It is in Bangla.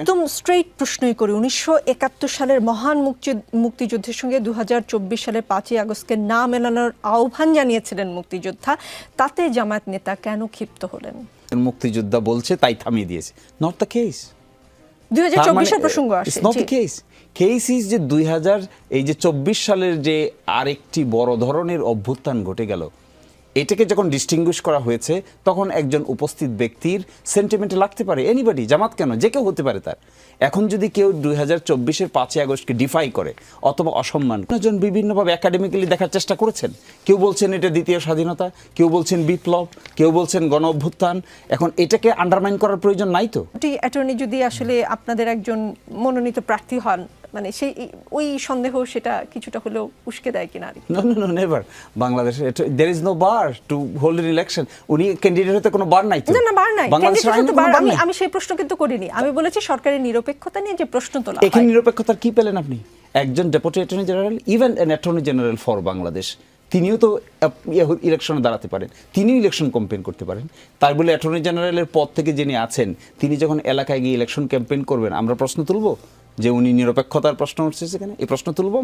একদম স্ট্রেইট প্রশ্নই করি। উনিশশো একাত্তর সালের মহান মুক্তি মুক্তিযুদ্ধের সঙ্গে দু সালের পাঁচই আগস্টকে না মেলানোর আহ্বান জানিয়েছিলেন মুক্তিযোদ্ধা। তাতে জামায়াত নেতা কেন ক্ষিপ্ত হলেন? মুক্তিযোদ্ধা বলছে তাই থামিয়ে দিয়েছে। নট দ্য কেস দুই হাজার চব্বিশের প্রসঙ্গ আসে নট জি। কেস কেস ইজ যে দুই হাজার এই যে চব্বিশ সালের যে আরেকটি বড় ধরনের অভ্যুত্থান ঘটে গেল এটাকে যখন ডিস্টিংগুইশ করা হয়েছে, তখন একজন উপস্থিত ব্যক্তির সেন্টিমেন্টে লাগতে পারে। এনিবডি জামাত কেন? যে কেউ হতে পারে তার। এখন যদি কেউ দুই হাজার চব্বিশের পাঁচই আগস্টকে ডিফাই করে অথবা অসম্মান জন বিভিন্নভাবে একাডেমিক্যালি দেখার চেষ্টা করেছেন। কেউ বলছেন এটা দ্বিতীয় স্বাধীনতা, কেউ বলছেন বিপ্লব, কেউ বলছেন গণ অভ্যুত্থান। এখন এটাকে আন্ডারমাইন করার প্রয়োজন নাই তো? অ্যাটর্নি যদি আসলে আপনাদের একজন মনোনীত প্রার্থী হন মানে সেই ওই সন্দেহ সেটা কিছুটা হলেও উস্কে দেয় কিনা নো নো নো নেভার বাংলাদেশে there is no bar to hold an election উনি ক্যান্ডিডেট হতে কোনো বার নাই না না বার নাই। আমি আমি সেই প্রশ্ন কিন্তু করিনি। আমি বলেছি সরকারের নিরপেক্ষতা নিয়ে যে প্রশ্ন তোলা এখানে নিরপেক্ষতার কি পেলেন আপনি? একজন deputy attorney general even an attorney general for Bangladesh. তিনিও তো ইলেকশনে দাঁড়াতে পারেন। তিনিও ইলেকশন ক্যাম্পেইন করতে পারেন। তাই বলে অ্যাটর্নি জেনারেলের পদ থেকে যিনি আছেন তিনি যখন এলাকায় গিয়ে ইলেকশন ক্যাম্পেইন করবেন আমরা প্রশ্ন তুলব? যে উনি নিরপেক্ষতার প্রশ্ন উঠছে সেখানে এই প্রশ্ন তুলব?